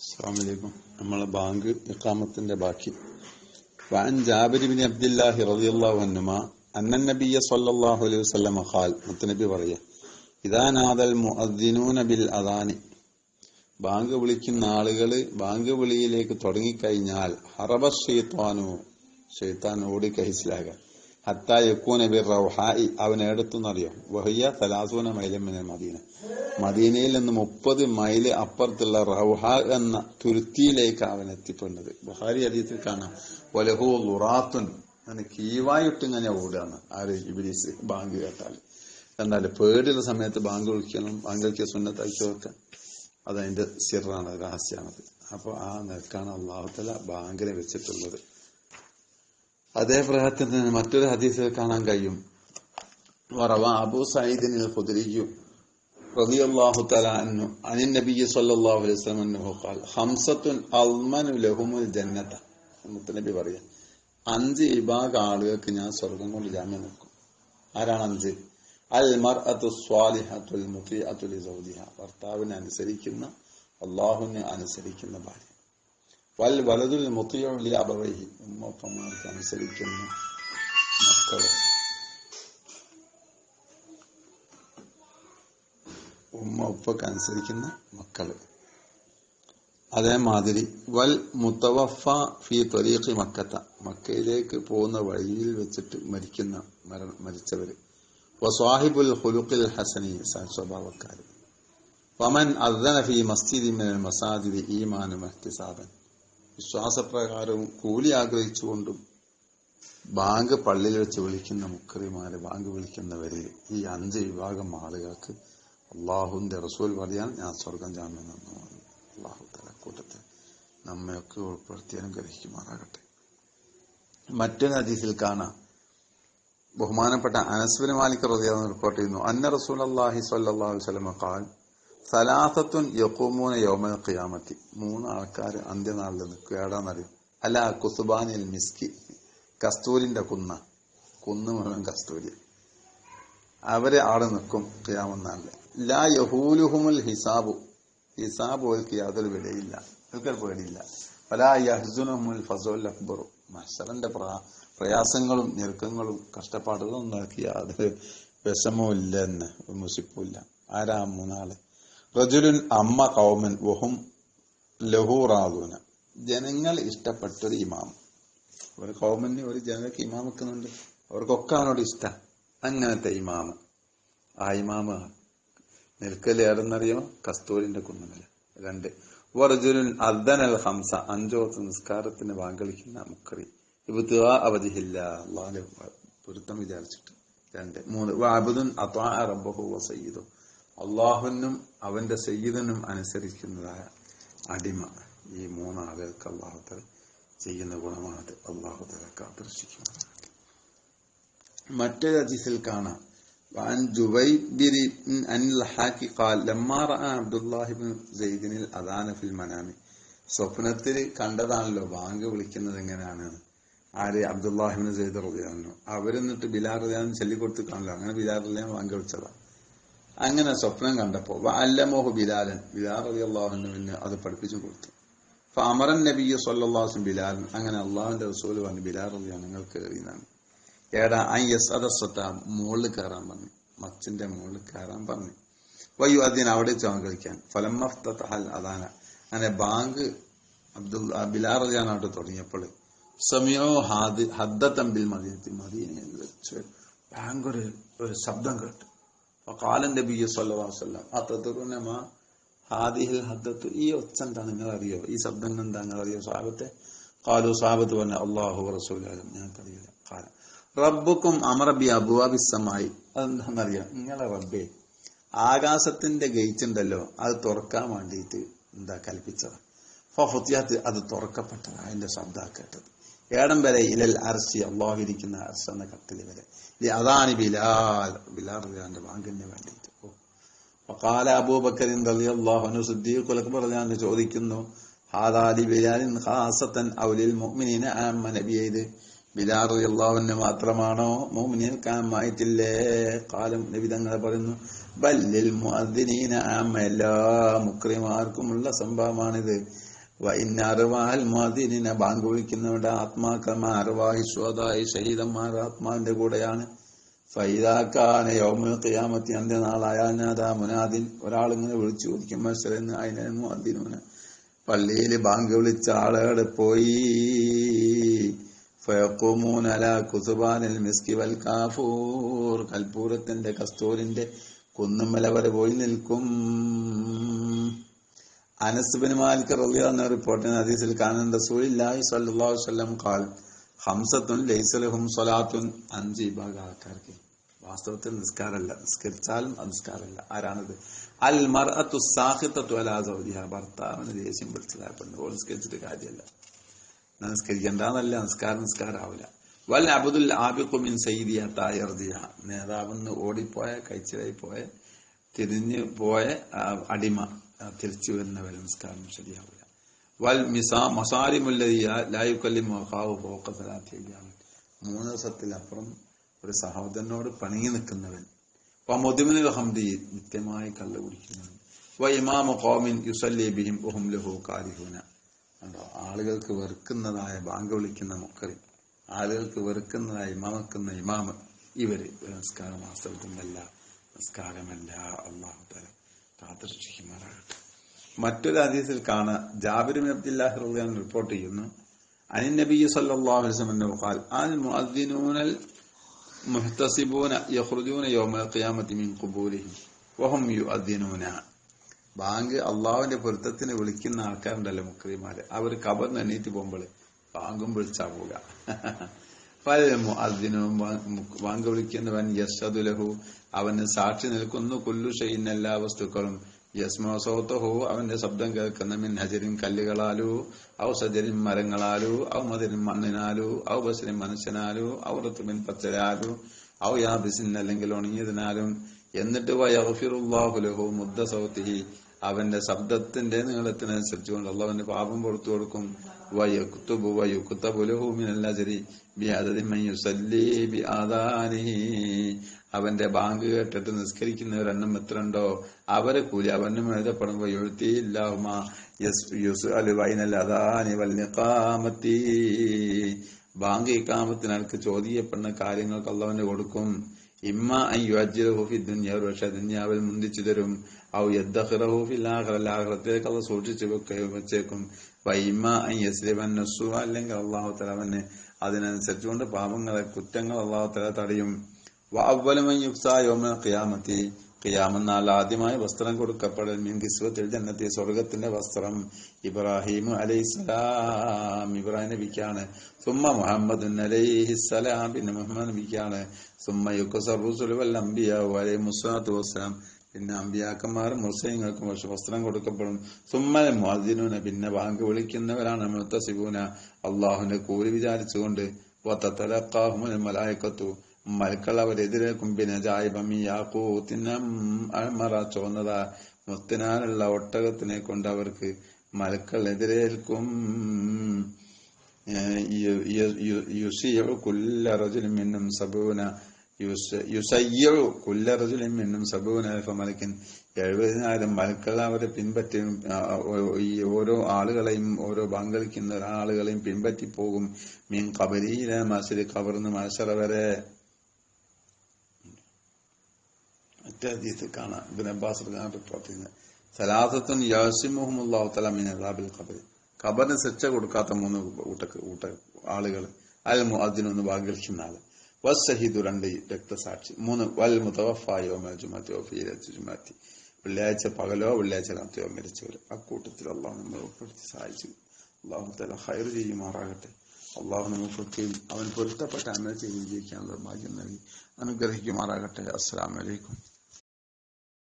അസ്സാമലൈക്കും നമ്മളെ ബാങ്ക് ഇഖാമത്തിന്റെ ബാക്കി وعن جابر بن عبد الله رضي الله عنهما أن النبي صلى الله عليه وسلم قال മുത്തനബി പറയുക ഇതാ നാദൽ മുഅദ്ദിനൂന ബിൽ അദാനി ബാങ്ക് വിളിക്കുന്ന ആളുകൾ ബാങ്ക് വിളിയിലേക്ക് തുടങ്ങിക്കഴിഞ്ഞാൽ ഹറബ ഷെയ്ത്താനു ഷെയ്ത്താൻ ഓടി കഹിസിലാകാൻ ഹത്താ റൗഹായി അവൻ എടുത്തുന്നറിയോ വഹിയ തലാസൂന മൈലമിന മദീന. മദീനയിൽ നിന്ന് മുപ്പത് മൈൽ അപ്പുറത്തുള്ള റൗഹ എന്ന തുരുത്തിയിലേക്ക് അവൻ എത്തിപ്പെടുന്നത്. ബുഹാരി അതീത്തിൽ കാണാം. വലഹു ലുറാത്തുൻ. അങ്ങനെ കീവായിട്ട് ഇങ്ങനെ ഓടുകയാണ്. ആര്? ഇബിലീസ്. ബാങ്ക് കേട്ടാൽ. എന്നാൽ പേടിയുള്ള സമയത്ത് ബാങ്ക് വിളിക്കണം. ബാങ്ക് വിളിക്കുക സുന്നത്താക്കി വെക്കാൻ അതതിന്റെ സിറാണ് രഹസ്യമാണത്. അപ്പൊ ആ നിൽക്കാണ് അള്ളാഹുത്തല ബാങ്കിനെ വെച്ചിട്ടുള്ളത്. അതേ പ്രകാരത്തിൽ തന്നെ മറ്റൊരു ഹദീസിൽ കാണാൻ കഴിയും. വറവ അബൂ സയ്യിദിനിൽ ഖുദരിയു റളിയല്ലാഹു തആല അൻഹു അനിൻ നബി അലൈഹി വസല്ലം അൻഹു ഖാൽ ഖംസത്തുൻ അൽമനു ലഹുമുൽ ജന്നത മുത്തനബി പറയാ. അഞ്ച് വിഭാഗ ആളുകൾക്ക് ഞാൻ സ്വർഗം കൊണ്ട് ജാമ്യം നിൽക്കും ആരാണ് അഞ്ച്? അൽ മർഅത്തു സ്വാലിഹത്തുൽ മുത്തിഅത്തു ലിസൗജിഹ ഭർത്താവിനെ അനുസരിക്കുന്ന അള്ളാഹുവിനെ അനുസരിക്കുന്ന ഭാര്യ. വൽ വലതുൽ മുത്തിയുള്ളി അബവൈഹി ഉമ്മപ്പന്മാർക്ക് അനുസരിക്കുന്ന മക്കൾ. ഉമ്മ ഉപ്പക്ക് അനുസരിക്കുന്ന മക്കൾ. അതേമാതിരി വൽ മുത്തവഫ ഫി ത്വരീഖി മക്കത്ത മക്കയിലേക്ക് പോകുന്ന വഴിയിൽ വെച്ചിട്ട് മരിക്കുന്ന മര മരിച്ചവര്. സ്വാഹിബുൽ ഹുലുഖിൽ ഹസനി സ്വഭാവക്കാർ വമൻ അദ്ദന ഫി മസ്ജിദി മിനൽ മസാജിദി ഈമാനു മഹ്തിസാബൻ. വിശ്വാസപ്രകാരവും കൂലി ആഗ്രഹിച്ചുകൊണ്ടും ബാങ്ക് പള്ളിയിൽ വെച്ച് വിളിക്കുന്ന മുക്കറിമാരെ ബാങ്ക് വിളിക്കുന്നവരെ ഈ അഞ്ച് വിഭാഗം ആളുകൾക്ക് അള്ളാഹുവിന്റെ റസൂൽ പറയാൻ ഞാൻ സ്വർഗം ജാമ്യം നിന്നു അള്ളാഹു തലക്കൂട്ടത്തെ നമ്മയൊക്കെ ഉൾപ്പെടുത്തി അനുഗ്രഹിക്കുമാറാകട്ടെ. മറ്റൊരു ഹദീസിൽ കാണാം. ബഹുമാനപ്പെട്ട അനസ്ബിൻ മാലിക് റസിയാന്ന് റിപ്പോർട്ട് ചെയ്യുന്നു. അന്ന റസൂൽ അള്ളാഹി സ്വല്ലല്ലാഹു അലൈഹി വസല്ലം ഖാൽ സലാസത്തുൻ യഖൂമൂന യൗമൽ ഖിയാമത്തി. മൂന്ന് ആൾക്കാർ അന്ത്യനാളിൽ നിൽക്കുക. ഏടാന്നറിയും അല്ല കുസുബാനിൽ മിസ്കി കസ്തൂരിന്റെ കുന്ന. കുന്ന് മുഴുവൻ കസ്തൂരി അവരെ ആടെ നിൽക്കും ഖിയാമനാളിൽ ലാ യഹൂലുഹുമുൽ ഹിസാബു. ഹിസാബ് ഓൽക്ക് യാതൊരു വിലയില്ല. ഒരിക്കൽ പേടിയില്ല. പല യഹ്സുനുമുൽ ഫസോൽ അക്ബറു. മഷറിന്റെ പ്രയാസങ്ങളും ഞെരുക്കങ്ങളും കഷ്ടപ്പാടുകളും ഒന്നും യാതൊരു വിഷമവും ഇല്ല എന്ന് മുസിപ്പും ഇല്ല ആരാ മൂന്നാൾ? റജുലുൻ അമ്മ കൗമൻ വഹും ലഹൂറാദൂന ജനങ്ങൾ ഇഷ്ടപ്പെട്ടൊരു ഇമാം. ഒരു കൗമന് ഒരു ജനങ്ങൾക്ക് ഇമാം വെക്കുന്നുണ്ട്. അവർക്കൊക്കെ അവനോട് ഇഷ്ടം? അങ്ങനത്തെ ഇമാമ് ആ ഇമാമ് നിൽക്കലേടെന്നറിയോ കസ്തൂരിന്റെ കുന്നുമല രണ്ട്. വർജുലുൻ അദ്ദനൽ ഹംസ. അഞ്ചോത്ത് നിസ്കാരത്തിന് വാങ്കളിക്കുന്ന മുക്കറി അവധിയില്ല. അള്ളാഹ് പൊരുത്തം വിചാരിച്ചിട്ട്. രണ്ട്. മൂന്ന്. അബുദുൻ അത്വാ റബ്ബഹു വസയ്യിദു അള്ളാഹുവിനും അവന്റെ സയ്യിദനും അനുസരിക്കുന്നതായ അടിമ ഈ മൂന്നാളുകൾക്ക് അള്ളാഹുത്തല ചെയ്യുന്ന ഗുണമാണത് അള്ളാഹുത്തല കാത്തിരക്ഷിക്കുന്നത് മറ്റൊരു ഹദീസിൽ കാണാം وعن جبير عن الحاك قال لما راى عبد الله بن زيد الاذان في المنام സ്വപ്നത്തിൽ കണ്ടതാണല്ലോ ബാങ്ക് വിളിക്കുന്നത് എങ്ങനെയാണ് ആര് അബ്ദുല്ലാഹിബിൻ സെയ്ദ് റളിയാനു അവരെന്നിട്ട് ബിലാർ റളിയാൻ ചൊല്ലിക്കൊടുത്ത് കാണില്ല അങ്ങനെ ബിലാർ റളിയാൻ ബാങ്ക് വിളിച്ചതാണ് അങ്ങനെ സ്വപ്നം കണ്ടപ്പോ അല്ലമോഹു ബിലാലൻ ബിലാൽ അലി അള്ളാഹുവിന് അത് പഠിപ്പിച്ചു കൊടുത്തു. അപ്പൊ അമരൻ നബി സല്ലാസും ബിലാലൻ അങ്ങനെ അള്ളാഹുന്റെ റസൂൽ പറഞ്ഞു ബിലാൽ അലിയാ നിങ്ങൾ കയറിയതാണ് ഏടാ ഐ എസ് അതസ്വത്ത മുകളിൽ കയറാൻ പറഞ്ഞു മച്ചിന്റെ മുകളിൽ കയറാൻ പറഞ്ഞു. വയ്യു അതിന് അവിടെ ചോൻ കളിക്കാൻ. ഫലമഫ്തഹൽ അദാന. അങ്ങനെ ബാങ്ക് അബ്ദുൽ ബിലാർ അലിയാനായിട്ട് തുടങ്ങിയപ്പോൾ സമയോ ഹാദ് ഹദ്ദത്തമ്പിൽ മദീനത്തിൽ മദീനയിൽ വെച്ച് ബാങ്ക് ഒരു ശബ്ദം കേട്ടു. കാലൻ നബി സല്ലാസ്ല്ലാം ആ തതുറുനമ ഹാദിഹിൽ ഹദ്ദത്ത് ഈ ഒച്ച എന്താ നിങ്ങൾ അറിയോ ഈ ശബ്ദം എന്താ നിങ്ങൾ അറിയോ സാഹബത്തെ? കാലു സാഹബത്ത് പറഞ്ഞ അള്ളാഹു റസൂലും ഞങ്ങൾക്കറിയില്ല. കാലം റബ്ബുക്കും അമറബി അബുവാബിസമായി അതെന്താണെന്നറിയാം? നിങ്ങളെ റബ്ബേ ആകാശത്തിന്റെ ഗേറ്റ് ഉണ്ടല്ലോ അത് തുറക്കാൻ വേണ്ടിയിട്ട് എന്താ കൽപ്പിച്ചത്. ഫുത്തിയാത്ത് അത് തുറക്കപ്പെട്ടത് അതിന്റെ ശബ്ദ കേട്ടത്. ഏടം വരെ ഇലൽ അർസി അള്ളാഹിരിക്കുന്ന അർശ എന്ന കത്തിൽ വരെ. അതാണ് ബിലാൽ ബിലാൽ റിയാന്റെ വാങ്കിന് വേണ്ടിയിട്ട്. ഫഖാല അബൂബക്കറിൻ റളിയല്ലാഹു സിദ്ദീഖുൽ അക്ബർ ഞാൻ ചോദിക്കുന്നു ഹാദാലി ബിലാലിൻ ഖാസത്തൻ ഔലിൽ മുഅ്മിനീന ആമ്മ നബിയെ ബിലാൽ ബിലാൽ റളിയല്ലാഹുവിന് മാത്രമാണോ? മുഅ്മിനീൻ കാമായിട്ടില്ലേ കാലം നബി തങ്ങൾ പറയുന്നു ബല്ലിൽ മുഅദ്ദിനീന ആമ്മ എല്ലാ മുക്രിമാർക്കുമുള്ള സംഭവമാണിത്. വൈന്നറുവാഹൽ മോദിനെ ബാങ്ക് വിളിക്കുന്നവരുടെ ആത്മാക്രമ അറിവാഹി സ്വതായി ശരീരന്മാർ ആത്മാവിന്റെ കൂടെയാണ്. ഫൈദാക്കാന യൗമുൽ ഖിയാമത്തി അന്ത്യനാളായ നാദാ മുനാദിൻ ഒരാളിങ്ങനെ വിളിച്ചു ചോദിക്കും മത്സരം അതിനെ മുനാദിനുന പള്ളിയിൽ ബാങ്ക് വിളിച്ച ആളുകൾ പോയി. ഫയക്കുമൂനല കുസുബാനിൽ മിസ്കി വൽ കാഫൂർ. കൽപ്പൂരത്തിന്റെ കസ്തൂരിന്റെ കുന്നുമല വരെ പോയി നിൽക്കും. അനസ് ബിൻ മാലിക് റളിയല്ലാഹു അൻഹു റിപ്പോർട്ടിന് ഹദീസിൽ കാനൻ റസൂലില്ലാഹി സല്ലല്ലാഹു വസല്ലം ഖാൽ ഹംസത്തുൻ ലൈസ ലഹും സ്വലാത്തുൻ അഞ്ച് വിഭാഗ ആൾക്കാർക്ക്. വാസ്തവത്തിൽ നിസ്കാരമല്ല നിസ്കരിച്ചാലും നിസ്കാരമല്ല ആരാണത്? അൽ മർഅത്തു സാഖിത്തത്തു അലാ സൗദിഹ. ഭർത്താവിന് ദേഷ്യം പിടിച്ചതായ പെണ്ണ് ഓൾ നിസ്കരിച്ചിട്ട് കാര്യമല്ല. നിസ്കരിക്കണ്ടെന്നല്ല നിസ്കാരം നിസ്കാരാവില്ല. വൽ അബുദുൽ ആബിഖു മിൻ സയ്യിദിയ തായർദിയ. നേതാവെന്ന് ഓടിപ്പോയ കൈച്ചിലായി പോയ തിരിഞ്ഞു പോയ അടിമ. ആ, വരുന്ന വരെ നിസ്കാരം ശരിയാവില്ല. വൽ മിസാ മസാരിമുല്ലതിയ ലായുക്കല്ലി മൊഹാവ് പോക്ക സലാത്തിയാണ് മൂന്ന് ദിവസത്തിലപ്പുറം ഒരു സഹോദരനോട് പണിയി നിൽക്കുന്നവൻ. വമുദിമിനുൽ ഹംദി നിത്യമായി കള്ള കുടിക്കുന്നവൻ. വ ഇമാമ കോമിൻ യുസല്ലി ബിഹിം ഉഹും ലഹു കാരിഹൂന കണ്ടോ ആളുകൾക്ക് വെറുക്കുന്നതായ ബാങ്ക് വിളിക്കുന്ന മുക്കറി ആളുകൾക്ക് വെറുക്കുന്നതായ ഇമാമക്കുന്ന ഇമാമ് ഇവർ നമസ്കാരം വാസ്തവത്തിനല്ല നമസ്കാരമല്ല അള്ളാഹു തല കാത്തുരക്ഷിക്കുമാറാകട്ടെ മറ്റൊരു ഹദീസിൽ കാണാം ജാബിർ അബ്ദുല്ലാഹി അൻഹു റിപ്പോർട്ട് ചെയ്യുന്നു അനിൻ നബി സല്ലല്ലാഹു അലൈഹി വസല്ലം അൽ മുഅദ്ദിനൂനൽ മുഹ്തസിബൂന യഖ്റുജൂന യൗമൽ ഖിയാമത്തി മിൻ ഖുബൂരിഹിം വഹും യുഅദ്ദിനൂന. ബാങ്ക് അള്ളാഹുവിന്റെ പൊരുത്തത്തിന് വിളിക്കുന്ന ആൾക്കാരുണ്ടല്ലോ മുക്രിമാര്. അവർ കബറിന് എണീറ്റ് പോകുമ്പോൾ ബാങ്കും വിളിച്ചാ പോവുക. ബാങ്ക് വിളിക്കുന്നവൻ യസ്ഹദുലഹു അവന് സാക്ഷി നിൽക്കുന്നു കൊല്ലു ചെയ്യുന്ന എല്ലാ വസ്തുക്കളും. യസ്മോ സൗത്തഹു അവന്റെ ശബ്ദം കേൾക്കുന്ന മിൻ ഹജരിൻ കല്ലുകളാലോ ഔ സജരിൻ മരങ്ങളാലോ ഔ മതിരിൻ മണ്ണിനാലോ ഔ ബസരിൻ മനുഷ്യനാലോ ഔ ഋതുമിൻ പച്ചരാലോ ഔ യാബിസിൻ അല്ലെങ്കിൽ ഉണങ്ങിയതിനാലും. എന്നിട്ട് വയഫിറുല്ലാഹുലഹു മുദ്ദ സൗത്തിഹി അവന്റെ ശബ്ദത്തിന്റെ നീളത്തിനനുസരിച്ച് കൊണ്ട് അള്ളാഹുവിന്റെ പാപം പുറത്തു കൊടുക്കും. അവന്റെ ബാങ്ക് കേട്ടിട്ട് നിസ്കരിക്കുന്നവരെണ്ണം എത്രണ്ടോ അവരെ കൂലി അവനും എഴുതപ്പെടുമ്പോ നിഖാമത്തി. ബാങ്ക് ഇക്കാമത്തിനൾക്ക് ചോദ്യപ്പെടുന്ന കാര്യങ്ങൾക്ക് അള്ളാഹുവിന് കൊടുക്കും. ഇമ്മ അയ്യുഅജ്ജിലഹു ദുന്യ ഒരു പക്ഷെ ദുന്യാവിൽ മുന്തിച്ചു തരും. ഔ യദ്ദഖിറഹു ഫിൽ ആഖിറ ആഖിറത്തേക്ക് അത് സൂക്ഷിച്ചു വെക്കുകയും വെച്ചേക്കും. വൈമ അയ്യസ്ലിവൻ നസ്സു അല്ലെങ്കിൽ അള്ളാഹു തല അവന് അതിനനുസരിച്ചുകൊണ്ട് പാപങ്ങളെ കുറ്റങ്ങൾ അള്ളാഹു തല തടയും. അവലമൻ യുക്സാ യോമ ഖിയാമത്തി. ഖിയാമെന്നാൽ ആദ്യമായി വസ്ത്രം കൊടുക്കപ്പെടൽ. മീൻ കിസ്വത്തിൽ ജന്നത്തി സ്വർഗത്തിന്റെ വസ്ത്രം. ഇബ്രാഹിം അലൈഹിസ്സലാം ഇബ്രാഹിം നബിക്കാണ്. സുമ്മ മുഹമ്മദ് അലൈഹിസ്സലാം പിന്നെ മുഹമ്മദ് നബിക്കാണ്. സുമ്മ യുക്കുസറുസുൽ അംബിയ അലൈഹി മുസ്വാത്തു വസ്സലാം. പിന്നെ അമ്പിയാക്കന്മാരും മുസ്ലിങ്ങൾക്കും പക്ഷെ വസ്ത്രം കൊടുക്കപ്പെടും. സുമ്മൽ മുഅദ്ദിനൂന പിന്നെ ബാങ്ക് വിളിക്കുന്നവരാണ് മുത്തസിബൂന. അള്ളാഹുവിന്റെ കൂലി വിചാരിച്ചുകൊണ്ട്. വത്തലക്കാഹുമുൽ മലായിക്കത്തു. മൽക്കൾ അവരെതിരേക്കും പിന്നെ ജായിബമിയാക്കൂത്തിനം അഴമറ ചുവന്നത. മുത്തിനാലുള്ള ഒട്ടകത്തിനെ കൊണ്ട് അവർക്ക് മൽക്കൾ എതിരേൽക്കും. യുസിയു കുല്ല മിന്നും സബൂന. കുല്ല സബൂന എഴുപതിനായിരം മൽക്കൾ അവരെ പിൻപറ്റി. ഈ ഓരോ ആളുകളെയും ഓരോ പങ്കളിക്കുന്ന ആളുകളെയും പിൻപറ്റി പോകും മീൻ കബരീല മസരി കവർന്ന് മത്സര വരെ. മറ്റേ ഹദീസിൽ കാണാം. ഇബിൻ അബ്ബാസ് റിപ്പോർട്ട് ചെയ്യുന്നത് സലാസത്തുൻ യാസിമുഹമുല്ലാഹു തല മീൻ അദാബിൽ ഖബർ. ഖബറിന് ശിക്ഷ കൊടുക്കാത്ത മൂന്ന് കൂട്ട ആളുകൾ അൽ മുഅദ്ദിനൊന്ന് ഭാഗ്യക്കുന്ന ആൾ വസ്സഹീദു രണ്ട് രക്തസാക്ഷി. മൂന്ന് വൽ മുതവഫായോ ജുമാത്തിയോ ഫീരത്ത് ജുമാത്തി വെള്ളിയാഴ്ച പകലോ വെള്ളിയാഴ്ച രാത്രിയോ മരിച്ചവർ അക്കൂട്ടത്തിൽ അള്ളാഹു നമ്മൾ ഉൾപ്പെടുത്തി സഹായിച്ചു. അള്ളാഹു തല ഹൈർ ചെയ്യുമാറാകട്ടെ. അള്ളാഹു നമുക്കൊക്കെയും അവൻ പൊരുത്തപ്പെട്ട അമൽ ചെയ്ത് ജീവിക്കാനുള്ള ഭാഗ്യം നൽകി. അനുഗ്രഹിക്കുമാറാകട്ടെ. അസ്സലാമലൈക്കും